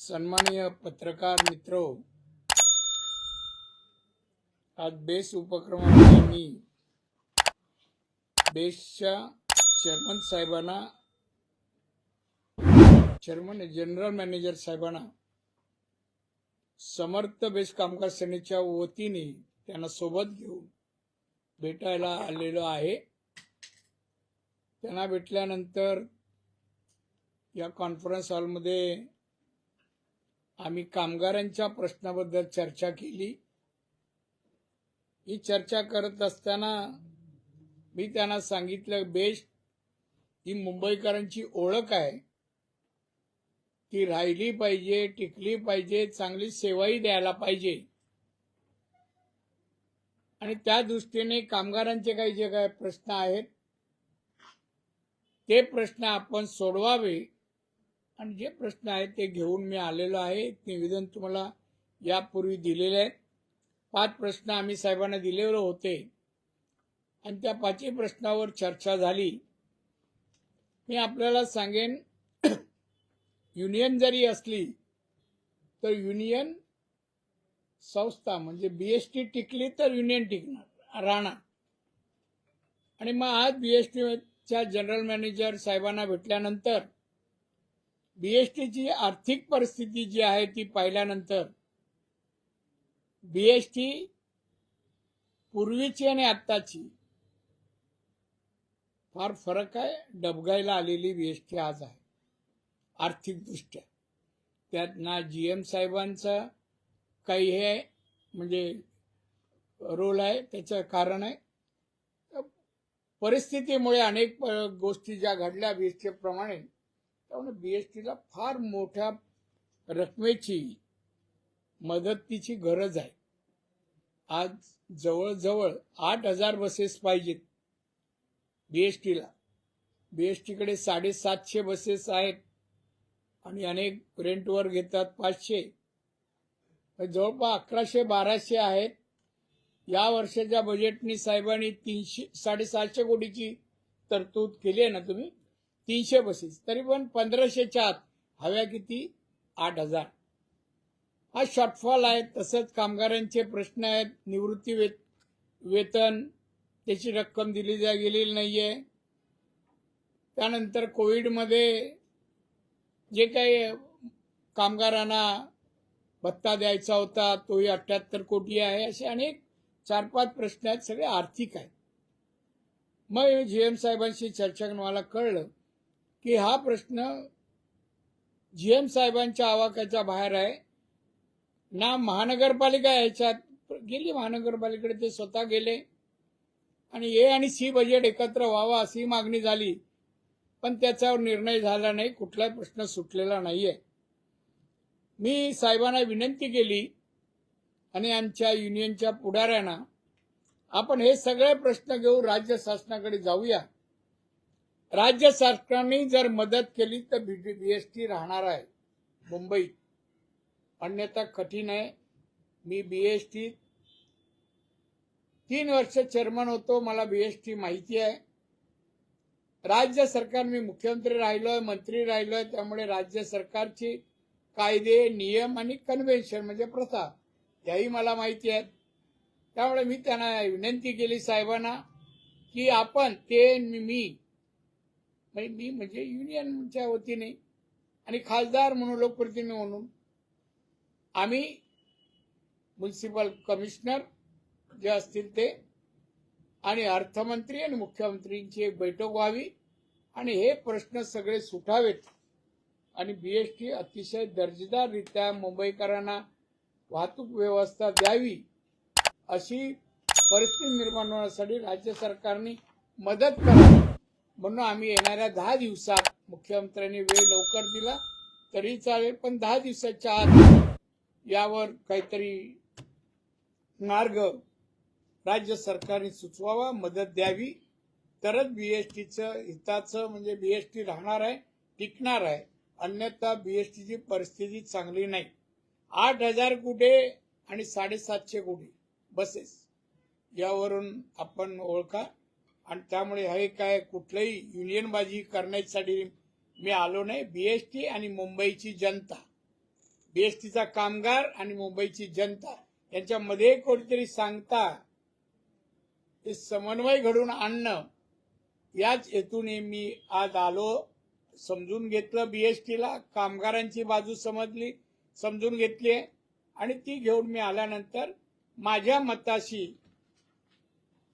सन्माननीय पत्रकार मित्र आज बेस उपक्रमामध्ये मी बेसच्या चेअरमन साहेबांना चेअरमन जनरल मॅनेजर साहेबांना समर्थ बेस कामगार सेनेच्या वतीने त्यांना सोबत घेऊन भेटायला आलेलो आहे. त्यांना भेटल्यानंतर या कॉन्फरन्स हॉलमध्ये आम्ही कामगारांच्या प्रश्नाबद्दल चर्चा केली. ही चर्चा करत असताना मी त्यांना सांगितलं बेस्ट ही मुंबईकरांची ओळख आहे. ती राहिली पाहिजे टिकली पाहिजे चांगली सेवाही द्यायला पाहिजे. आणि त्या दृष्टीने कामगारांचे काही जे काही प्रश्न आहेत ते प्रश्न आपण सोडवावे. आणि जे प्रश्न आहेत ते घेऊन मी आलेलो आहे. निवेदन तुम्हाला यापूर्वी दिलेले आहेत. पाच प्रश्न आम्ही साहेबांना दिलेले होते. आणि त्या पाचही प्रश्नावर चर्चा झाली. मी आपल्याला सांगेन युनियन जरी असली तर युनियन संस्था म्हणजे बीएसटी टिकली तर युनियन टिकणार राहणार. आणि मग आज बीएसटीच्या जनरल मॅनेजर साहेबांना भेटल्यानंतर बीएसटीची आर्थिक परिस्थिती जी आहे ती पाहिल्यानंतर बीएसटी पूर्वीची आणि आत्ताची फार फरक आहे डबगायला आलेली बीएसटी आज आहे. आर्थिकदृष्ट्या. त्यात ना जी एम साहेबांचा काही हे म्हणजे रोल आहे त्याचं कारण आहे. परिस्थितीमुळे अनेक गोष्टी ज्या घडल्या बीएसटी प्रमाणे त्यामुळे बीएसटीला फार मोठ्या रकमेची मदतीची गरज आहे. आज जवळजवळ आठ हजार बसेस पाहिजेत बी एस टीला बी एस टीकडे साडेसातशे बसेस आहेत आणि अनेक रेंटवर घेतात पाचशे. जवळपास अकराशे बाराशे आहेत. या वर्षाच्या बजेटनी साहेबांनी तीनशे साडेसातशे कोटीची तरतूद केली आहे ना तुम्ही? तीनशे बसेस. तरी पण पंधराशेच्या आत हव्या किती? आठ हजार. हा शॉर्टफॉल आहे. तसंच कामगारांचे प्रश्न आहेत. निवृत्ती वे वेतन त्याची रक्कम दिली जा गेलेली नाहीये. त्यानंतर कोविडमध्ये जे काही कामगारांना भत्ता द्यायचा होता तोही अठ्याहत्तर कोटी आहे. असे अनेक चार पाच प्रश्न आहेत. सगळे आर्थिक आहेत. मग जी एम साहेबांशी चर्चा करून मला कळलं की हा प्रश्न जी एम साहेबांच्या आवाक्याच्या बाहेर आहे. ना महानगरपालिका याच्यात गेली महानगरपालिकेकडे ते स्वतः गेले. आणि ए आणि सी बजेट एकत्र व्हावा अशी मागणी झाली. पण त्याच्यावर निर्णय झाला नाही कुठलाही प्रश्न सुटलेला नाहीये. मी साहेबांना विनंती केली आणि आमच्या युनियनच्या पुढाऱ्यांना आपण हे सगळे प्रश्न घेऊन राज्य शासनाकडे जाऊया. राज्य सरकारने जर मदत केली तर बीएसटी राहणार आहे मुंबईत. अन्यथा कठीण आहे. मी बीएसटी तीन वर्ष चेअरमन होतो मला बीएसटी माहिती आहे. राज्य सरकार मी मुख्यमंत्री राहिलोय मंत्री राहिलोय त्यामुळे राज्य सरकारची कायदे नियम आणि कन्व्हेन्शन म्हणजे प्रथा याही मला माहिती आहेत. त्यामुळे मी त्यांना विनंती केली साहेबांना की आपण ते मी म्हणजे मी म्हणजे युनियनच्या वतीने आणि खासदार म्हणून लोकप्रतिनिधी म्हणून आम्ही म्युन्सिपल कमिशनर जे असतील ते आणि अर्थमंत्री आणि मुख्यमंत्रींची एक बैठक व्हावी आणि हे प्रश्न सगळे सुटावेत आणि बीएसटी अतिशय दर्जेदाररित्या मुंबईकरांना वाहतूक व्यवस्था द्यावी अशी परिस्थिती निर्माण होण्यासाठी राज्य सरकारने मदत करावी. म्हणून आम्ही येणाऱ्या दहा दिवसात मुख्यमंत्र्यांनी वेळ लवकर दिला तरी चालेल पण दहा दिवसाच्या आत यावर काहीतरी मार्ग राज्य सरकारने सुचवावा मदत द्यावी. तरच बीएसटीचं हिताचं म्हणजे बीएसटी राहणार आहे टिकणार आहे. अन्यथा बीएसटीची परिस्थिती चांगली नाही. आठ हजार कुठे आणि साडेसातशे कोटी बसेस. यावरून आपण ओळखा. आणि त्यामुळे हे काय कुठलंही युनियनबाजी करण्यासाठी मी आलो नाही. बीएसटी आणि मुंबईची जनता बीएसटीचा कामगार आणि मुंबईची जनता यांच्यामध्ये कोणीतरी सांगता ते समन्वय घडून आणणं याच हेतूने मी आज आलो. समजून घेतलं बीएसटीला कामगारांची बाजू समजली समजून घेतली आहे. आणि ती घेऊन मी आल्यानंतर माझ्या मताशी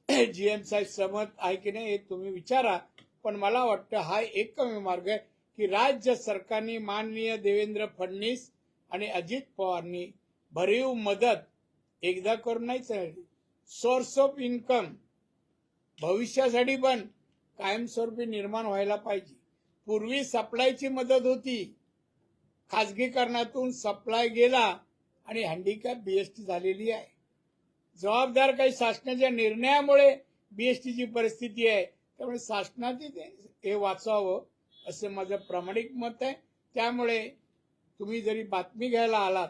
जीएम साहेब सहमत आहे की नाही हे तुम्ही विचारा. पण मला वाटतं हा एकमेव मार्ग आहे की राज्य सरकारने माननीय देवेंद्र फडणवीस आणि अजित पवारनी भरीव मदत एकदा करून नाही चालली. सोर्स ऑफ इन्कम भविष्यासाठी पण कायमस्वरूपी निर्माण व्हायला पाहिजे. पूर्वी सप्लायची मदत होती. खाजगीकरणातून सप्लाय गेला आणि हँडिकॅप बीएसटी झालेली आहे. जबाबदार काही शासनाच्या निर्णयामुळे बीएसटीची परिस्थिती आहे त्यामुळे शासनाची ते हे वाचावं असं माझं प्रामाणिक मत आहे. त्यामुळे तुम्ही जरी बातमी घ्यायला आलात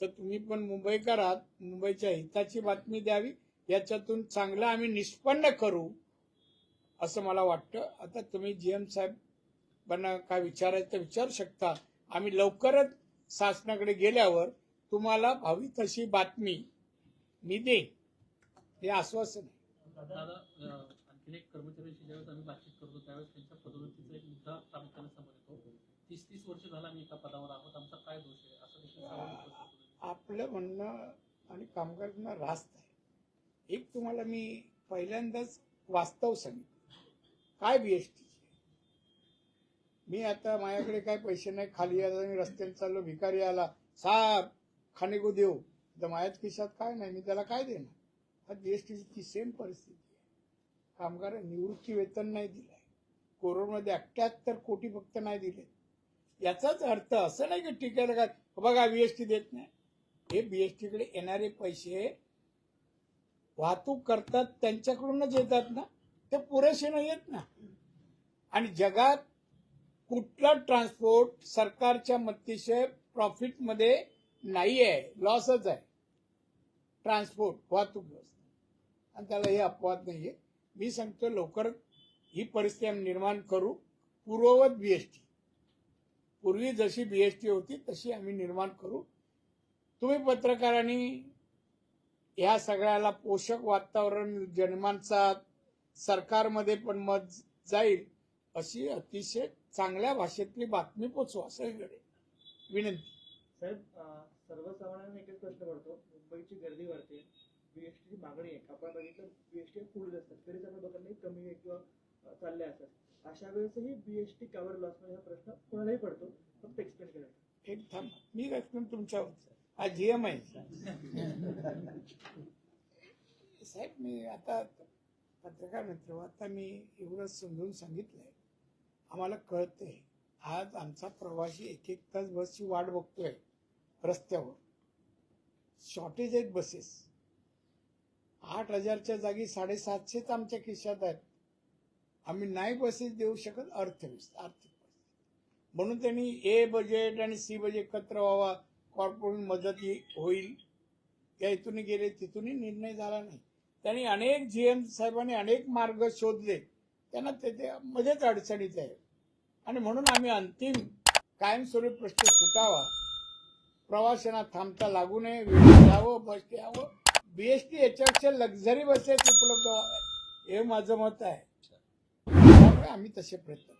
तर तुम्ही पण मुंबईकर आहात मुंबईच्या हिताची बातमी द्यावी याच्यातून चांगलं आम्ही निष्पन्न करू असं मला वाटतं. आता तुम्ही जी एम साहेबांना काय विचारायचं विचारू शकता. आम्ही लवकरच शासनाकडे गेल्यावर तुम्हाला हवी तशी बातमी मी देईन. हे आश्वासन आहे. दादा एक कर्मचाऱ्यांशी ज्यावेळेस आम्ही बातचीत करतो त्यावेळेस त्यांच्या पदोन्नतीचा एक मुद्दा प्रामुख्याने समोर येतो. तीस तीस वर्ष झालं आम्ही एका पदावर आहोत. आमचा काय दोष आहे? असं देखील. आपलं म्हणणं आणि कामगारांना रास्त आहे. एक तुम्हाला मी पहिल्यांदाच वास्तव सांगितलं. काय बीएसटी मी आता माझ्याकडे काय पैसे नाही खाली आला मी रस्त्याने चाललो भिकारी आला साहेब खाणे को देऊ. तर माझ्याच खिशात काय नाही मी त्याला काय देणार? हा जीएसटीची ती सेम परिस्थिती आहे. कामगार निवृत्ती वेतन नाही दिलंय. कोरोनामध्ये अठ्ठ्याहत्तर कोटी फक्त नाही दिले याचाच अर्थ असं नाही की टीकेला काय बघा बीएसटी देत नाही. हे बीएसटीकडे येणारे पैसे वाहतूक करतात त्यांच्याकडूनच येतात ना. ते पुरेसे नाही येत ना. आणि जगात कुठला ट्रान्सपोर्ट सरकारच्या मतीशय प्रॉफिटमध्ये नाही आहे लॉसच आहे. ट्रान्सपोर्ट वाहतूक व्यवस्था. आणि त्याला हे अपवाद नाही आहे मी सांगतो लवकर ही परिस्थिती आम्ही निर्माण करू. पूर्ववत बीएसटी पूर्वी जशी बीएसटी होती तशी आम्ही निर्माण करू. तुम्ही पत्रकारांनी ह्या सगळ्याला पोषक वातावरण जनमानसात सरकारमध्ये पण मत जाईल अशी अतिशय चांगल्या भाषेतली बातमी पोचवा सगळीकडे. विनंती. साहेब अं, सर्वसामान्यांना एकच प्रश्न पडतो. मुंबईची गर्दी वाढते. बीएसटीची मागणी आहे. आपण बघितलं बीएसटी फुल असतात तरी त्या लोकांनी कमी आहे किंवा चालले असतात. अशा वेळेसही बीएसटी कव्हर लॉसमध्ये हा प्रश्न कोणालाही पडतो फक्त एक्सप्लेन करायचं एक थांब. मी एक्सप्लेन तुमच्यावर हा जीएम आहे. साहेब मी आता पत्रकार मित्र आता मी एवढं समजून सांगितलंय. आम्हाला कळतंय. आज आमचा प्रवासी एक एक तास बसची वाट बघतोय रस्त्यावर. शॉर्टेज आहेत बसेस. आठ हजारच्या जागी साडेसातशेच आमच्या खिशात आहेत. आम्ही नाही बसेस देऊ शकत अर्थव्यवस्था आर्थिक म्हणून त्यांनी ए बजेट आणि सी बजेट एकत्र व्हावा. कॉर्पोरेट मदत होईल. या इथून गेले तिथूनही निर्णय झाला नाही. त्यांनी अनेक जी एम साहेबांनी अनेक मार्ग शोधले. त्यांना ते मध्येच अडचणीत आहे. आणि म्हणून आम्ही अंतिम कायमस्वरूपी प्रश्न सुटावा. प्रवाशांना थांबता लागू नये वेळ यावं बस यावं. बीएसटी याच्यापेक्षा लक्झरी बसेस उपलब्ध व्हाव्यात हे माझं मत आहे. त्यामुळे आम्ही तसे प्रयत्न करू.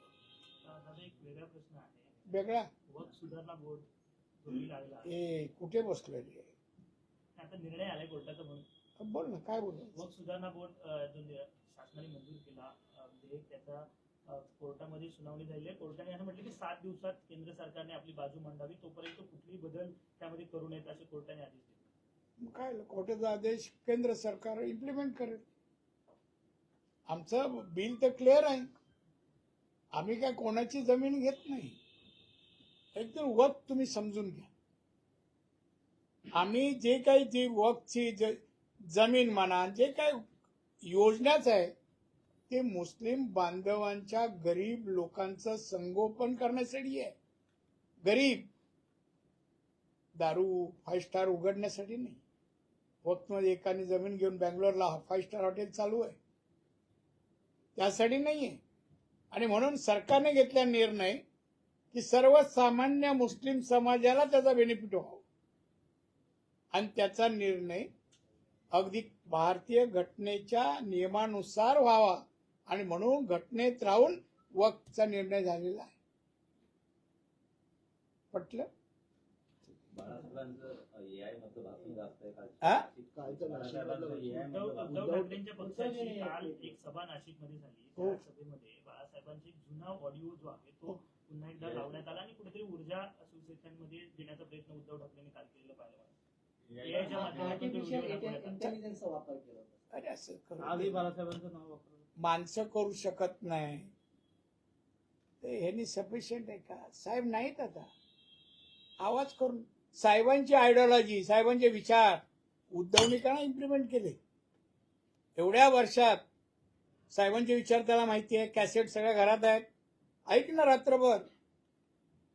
वेगळा? ए कुठे बसलेली निर्णय आलाय कोर्टाचा बोल ना काय बोलू? वक सुधारणा बोर्ड शासनाने मंजूर केला म्हणजे त्याचा कोर्टामध्ये सुनावणी झाली आहे. कोर्टाने असं म्हटलं की सात दिवसात केंद्र सरकारने आपली बाजू मांडावी तोपर्यंत कुठलीही बदल त्यामध्ये करू नयेत असे कोर्टाने आदेश दिले. काय कोर्टाचा आदेश केंद्र सरकार इम्प्लिमेंट करेल. आमचं बिल तर क्लिअर आहे. आम्ही काय कोणाची जमीन घेत नाही. एकदम वक तुम्ही समजून घ्या. आम्ही जे काही जी वकची जमीन म्हणा जे काही योजनाच आहे ते मुस्लिम बांधवांच्या गरीब लोकांचं संगोपन करण्यासाठी आहे. गरीब दारू फाईव्ह स्टार उघडण्यासाठी नाही. वक्तमध्ये एकाने जमीन घेऊन बँगलोरला फाईव्ह स्टार हॉटेल चालू आहे. त्यासाठी नाही आहे आणि म्हणून सरकारने घेतला निर्णय की सर्वसामान्य मुस्लिम समाजाला त्याचा बेनिफिट व्हावा. आणि त्याचा निर्णय अगदी भारतीय घटनेच्या नियमानुसार व्हावा. आणि म्हणून घटनेत राहून वक्तचा निर्णय झालेला आहे पटलं उद्धव ठाकरेंच्या पक्षाची काल एक सभा नाशिकमध्ये झाली हो. त्या सभेमध्ये बाळासाहेबांचा एक जुना ऑडिओ जो आहे तो हो. पुन्हा एकदा लावण्यात आला आणि कुठेतरी ऊर्जा देण्याचा प्रयत्न उद्धव ठाकरेंनी काल केलेला पाहिला माध्यमातून तो आर्टिफिशियल व्हिडिओ दाखवण्यात आला. इंटेलिजन्सचा वापर केला होता. अरे असं करू आजही. बाळासाहेबांचं नाव वापरलं माणसं करू शकत नाही. ते ह्यांनी सफिशियंट आहे का? साहेब नाहीत आता. आवाज करून साहेबांची आयडिओलॉजी साहेबांचे विचार उद्धवनी का इम्प्लिमेंट केले? एवढ्या वर्षात साहेबांचे विचार त्याला माहिती आहे कॅसेट सगळ्या घरात आहेत. ऐक ना रात्रभर.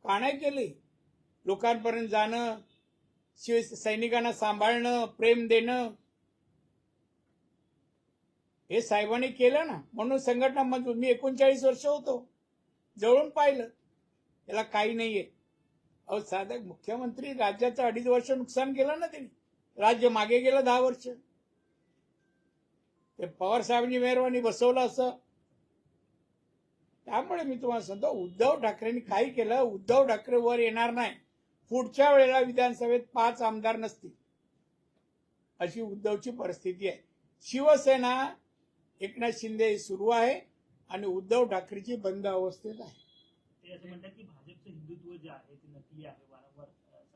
का नाही केले? लोकांपर्यंत जाणं शिव सैनिकांना सांभाळणं प्रेम देणं हे साहेबांनी केलं ना म्हणून संघटना मजबूत मी एकोणचाळीस वर्ष होतो. जवळून पाहिलं. याला काही नाहीये. अहो साधक मुख्यमंत्री राज्याचं अडीच वर्ष नुकसान केलं ना त्यांनी. राज्य मागे गेलं दहा वर्ष. ते पवार साहेबांनी मेहरबानी बसवलं असं. त्यामुळे मी तुम्हाला सांगतो उद्धव ठाकरेंनी काही केलं उद्धव ठाकरे वर येणार नाही. पुढच्या वेळेला विधानसभेत पाच आमदार नसतील. अशी उद्धवची परिस्थिती आहे. शिवसेना एकनाथ शिंदे सुरू आहे आणि उद्धव ठाकरेची बंद अवस्थेत आहे.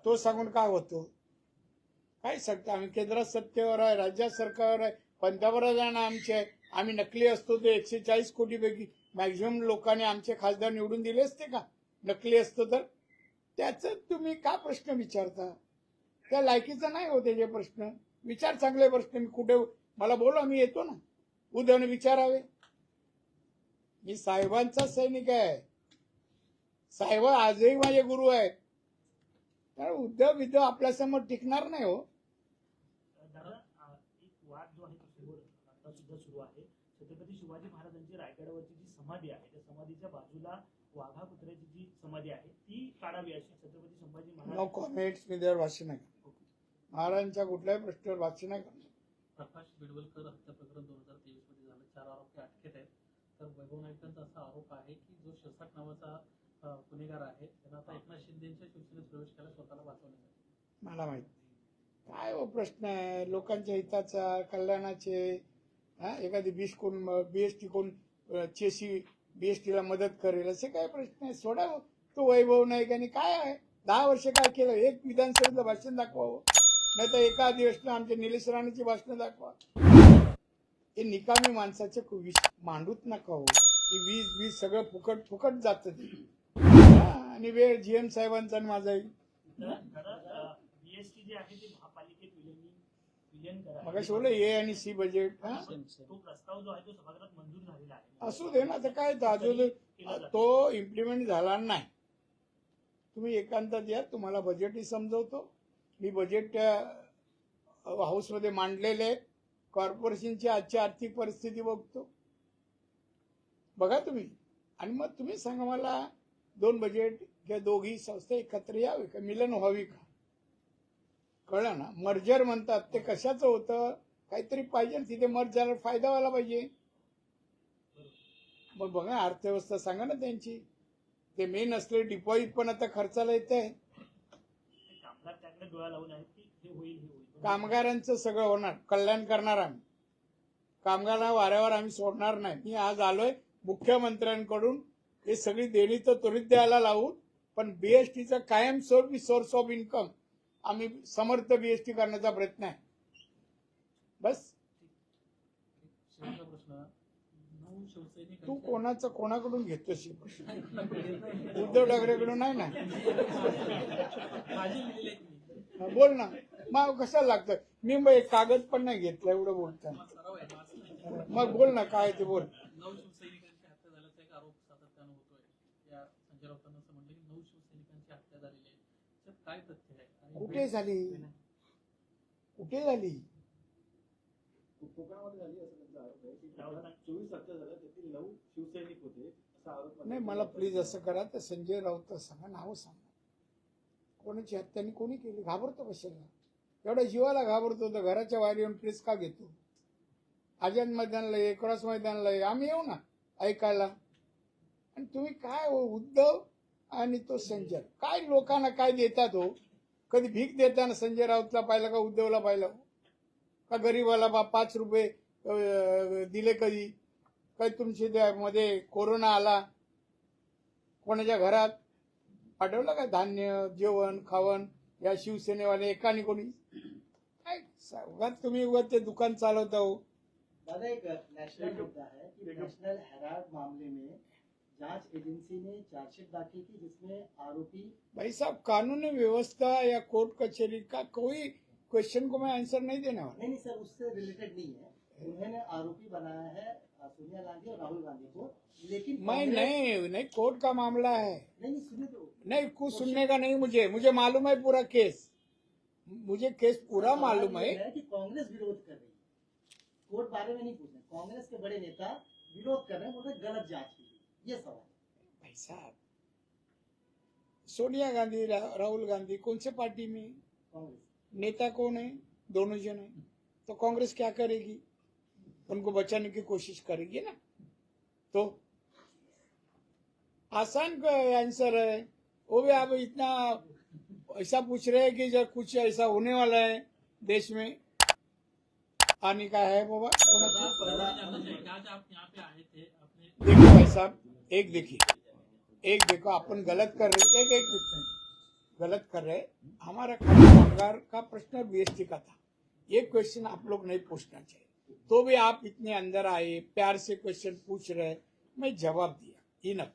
ते सांगून काय होतो? काय सांगतो? आम्ही केंद्रात सत्तेवर आहे राज्यात सरकारवर आहे पंतप्रधान आमचे आहे. आम्ही नकली असतो ते एकशे चाळीस कोटीपैकी मॅक्झिमम लोकांनी आमचे खासदार निवडून दिले असते का? नकली असतो तर? त्याच तुम्ही का प्रश्न विचारता? त्या लायकीचा नाही हो त्याचे प्रश्न. विचार चांगले प्रश्न. मी कुठे मला बोला मी येतो ना. उद्धवने विचारावे. मी साहेबांचा सैनिक आहे. साहेब आजही माझे गुरु आहेत. कारण उद्धव विद्धव आपल्यासमोर टिकणार नाही हो. दादा अं, एक वाद जो आहे तो समोर आता सुद्धा सुरू आहे. छत्रपती शिवाजी महाराजांची रायगडावरची जी समाधी आहे त्या समाधीच्या बाजूला वाघा कुत्र्याची जी समाधी आहे ती काढावी अशी छत्रपती संभाजी नो महाराज कॉमेंट्स मी त्यावर भाष्य नाही करणार. महाराजांच्या कुठल्याही प्रश्नावर भाष्य नाही करणार प्रकाश बेडवलकर हत्या प्रकरण दोन हजार तेवीसमध्ये झालं चार आरोपी अटकेत आहेत तर वैभव नाईकांचा असा आरोप आहे की जो शिरसाट नावाचा गुन्हेगार आहे त्यानं आता एकनाथ शिंदेच्या शिवसेनेत प्रवेश केला स्वतःला वाचवण्यासाठी. मला माहिती काय हो प्रश्न आहे? लोकांच्या हिताचा कल्याणाचे हा? एखादी बीस कोण बीएसटी कोण चेसी बीएसटीला मदत करेल असे काय प्रश्न आहे? सोडा हो. तो वैभव नाईक आणि काय आहे? दहा वर्ष काय केलं? एक विधानसभेचं भाषण दाखवावं. नाही तर एका अधिवेशनात आमच्या निलेश राणेची भाषणं दाखवा. हे निकामी माणसाचे कु- विष मांडूच नका हो. ही वीज वीज सगळं फुकट फुकट जातं आणि वेळ जीएम साहेबांचा आणि माझा जे मग बोललो ए आणि सी बजेट हा? तो प्रस्ताव जो आहे तो सभागृहात मंजूर झालेला आहे. असू दे ना तर काय तो इम्प्लिमेंट झाला नाही. तुम्ही एकांतात या तुम्हाला बजेटही समजवतो. मी बजेट हाऊसमध्ये मांडलेले आहे. कॉर्पोरेशनची आजची आर्थिक परिस्थिती बघतो. बघा तुम्ही. आणि मग तुम्ही सांगा मला दोन बजेट किंवा दोघी संस्था एकत्र यावे का? मिलन व्हावी का? कळलं ना? मर्जर म्हणतात ते कशाचं होतं? काहीतरी पाहिजे तिथे मर्ज झाल्यावर फायदा व्हायला पाहिजे. मग बघा अर्थव्यवस्था सांगा ना त्यांची. ते मेन असले डिपॉझिट पण आता खर्चाला येत आहे. कामगारांचं सगळं होणार कल्याण करणार आम्ही. कामगारांना वाऱ्यावर आम्ही सोडणार नाही. मी आज आलोय मुख्यमंत्र्यांकडून. हे सगळी देणी तर त्वरित द्यायला लावू पण बीएसटीचा कायमस्वरूपी सोर्स ऑफ इन्कम आम्ही समर्थ बीएसटी करण्याचा प्रयत्न आहे. बस. तू कोणाचं कोणाकडून घेतोस उद्धव ठाकरेकडून नाही ना? बोल ना. मग कशाला लागतं? मी मग एक कागद पण नाही घेतला एवढं बोलताना. मग बोल ना काय ते बोल. नऊ सातत्यानं संजय असं नऊ शिवसैनिकांची हत्या झालेली आहे कुठे झाली? कुठे झाली? झाली चोवीस हत्या नऊ शिवसैनिक होते असा आरोप नाही मला प्लीज असं करा तर संजय राऊत सांगा नाव सांगा. कोणाची हत्या कोणी केली? घाबरतो कशाला? एवढ्या जीवाला घाबरतो तर घराच्या बाहेर येऊन प्रेस का घेतो. आझाद मैदानला ये क्रॉस मैदानला ये आम्ही येऊ ना ऐकायला. आणि तुम्ही काय हो उद्धव आणि तो संजय? काय लोकांना काय देतात हो? कधी भीक देताना संजय राऊतला पाहिलं का उद्धवला पाहिलं? का गरीबाला बा पाच रुपये दिले कधी? काही तुमचे मध्ये कोरोना आला? कोणाच्या घरात? पाठवलं का? धान्य जेवण खावण या शिवसेनेवाले एकाने कोणी? काय तुम्ही उगाच ते दुकान चालवता हो. दादा एक नेशनल मुद्दा है कि नेशनल हेराल्ड मामले में जाँच एजेंसी ने चार्जशीट दाखिल की जिसमें आरोपी भाई साहब कानून व्यवस्था या कोर्ट कचहरी का कोई क्वेश्चन को मैं आंसर नहीं देने वाला. नहीं नहीं सर उससे रिलेटेड नहीं है। उन्होंने आरोपी बनाया है सोनिया गांधी और राहुल गांधी को। लेकिन मैं नहीं नहीं कोर्ट का मामला है। नहीं नहीं सुनिए तो। नहीं कुछ सुनने का नहीं मुझे। मुझे मालूम है पूरा केस। मुझे केस पूरा मालूम है। कि कांग्रेस विरोध कर रही है। कोर्ट बारे में नहीं पूछ रहे। कांग्रेस के बड़े नेता विरोध कर रहे हैं बोल गलत जाँच की। ये सवाल भाई साहब सोनिया गांधी रा, राहुल गांधी कौन से पार्टी में? कांग्रेस। नेता कौन है? दोनों जन है। तो कांग्रेस क्या करेगी? उनको बचाने की कोशिश करेगी ना? तो आसान आंसर है। वो भी आप इतना ऐसा पूछ रहे हैं कि जब कुछ ऐसा होने वाला है देश में आने का है बाबा देखो भाई साहब एक देखिए एक देखो अपन गलत कर रहे एक एक गलत कर रहे हमारा कामगार का प्रश्न बीएसटी का था। ये क्वेश्चन आप लोग नहीं पूछना चाहिए। तो भी आप इतने अंदर आए प्यार से क्वेश्चन पूछ रहे मैं जवाब दिया। इनफ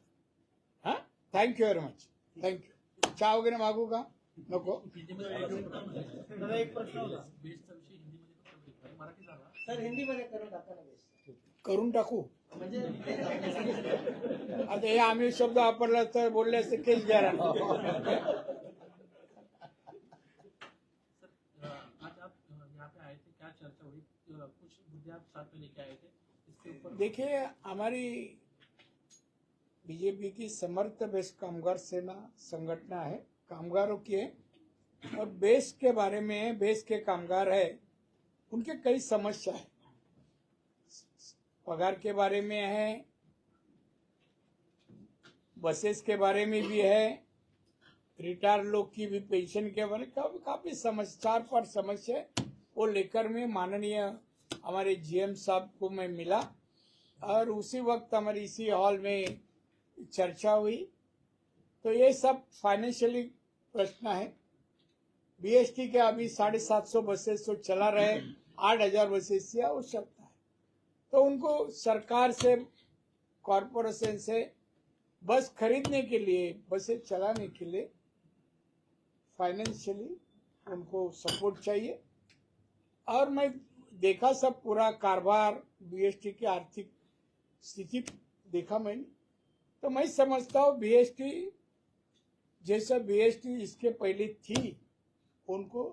हाँ? Thank you very much thank you चहा वगैरे मागू का नको एक प्रश्न हिंदीमध्ये सर हिंदी मध्ये करून टाका. करून टाकू? म्हणजे. आता हे आम्ही शब्द वापरला तर बोलले असते केस घ्या क्या चर्चा हुई? कुछ मुद्दे आप साथ में लेके आए थे, इसके ऊपर देखिए, हमारी बीजेपी की समर्थ बेस कामगार सेना संगठना है। कामगारों की है और बेस के बारे में बेस के कामगार है, उनके कई समस्या है। पगार के बारे में है, बसेस के बारे में भी है, रिटायर लोग की भी पेंशन के बारे में काफ़ी समस्या पाँच समस्या वो लेकर में माननीय हमारे जीएम साहब को मैं मिला और उसी वक्त हमारी इसी हॉल में चर्चा हुई। तो ये सब फाइनेंशियली प्रश्न है। बीएसटी के अभी साढ़े सात सौ बसेस तो चला रहे आठ हज़ार बसेस की आवश्यकता है। तो उनको सरकार से कॉरपोरेशन से बस खरीदने के लिए, बसें चलाने के लिए फाइनेंशियली उनको सपोर्ट चाहिए। और मैं देखा सब पूरा कारोबार बीएसटी की आर्थिक स्थिति देखा मैंने। तो मैं समझता हूँ बीएसटी जैसा बीएसटी इसके पहले थी, उनको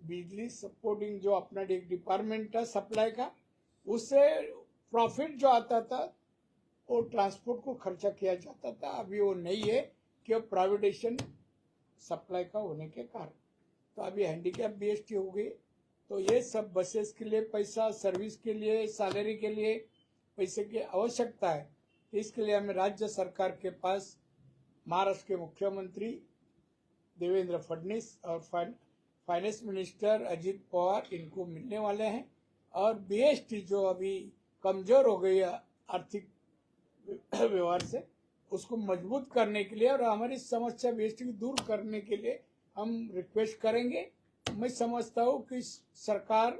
बिजली सपोर्टिंग जो अपना एक डिपार्टमेंट था सप्लाई का, उससे प्रॉफिट जो आता था, वो ट्रांसपोर्ट को खर्चा किया जाता था। अभी वो नहीं है कि प्राइवेटेशन सप्लाई का होने के कारण। तो अभी हैंडीकैप बीएसटी हो गई तो ये सब बसेस के लिए पैसा सर्विस के लिए सैलरी के लिए पैसे की आवश्यकता है। तो इसके लिए हमें राज्य सरकार के पास महाराष्ट्र के मुख्यमंत्री देवेंद्र फडणवीस और फाइनेंस मिनिस्टर अजीत पवार इनको मिलने वाले हैं। और बीएसटी जो अभी कमज़ोर हो गई है आर्थिक व्यवहार से, उसको मज़बूत करने के लिए और हमारी समस्या बीएसटी को दूर करने के लिए हम रिक्वेस्ट करेंगे। मैं समझता हूँ कि सरकार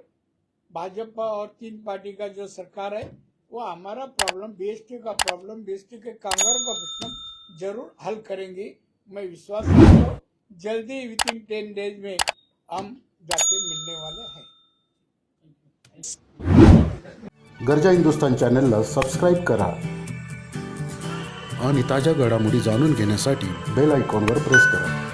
भाजपा और तीन पार्टी का जो सरकार है वो हमारा प्रॉब्लम बीएसटी का प्रॉब्लम बीएसटी के कामगारों का प्रश्न जरूर हल करेंगे। मैं विश्वास करता हूँ जल्दी विद इन टेन डेज में हम जाके मिलने वाले हैं। गरजा हिंदुस्तान चॅनलला सबस्क्राईब करा आणि ताज्या घडामोडी जाणून घेण्यासाठी बेल आयकॉनवर प्रेस करा.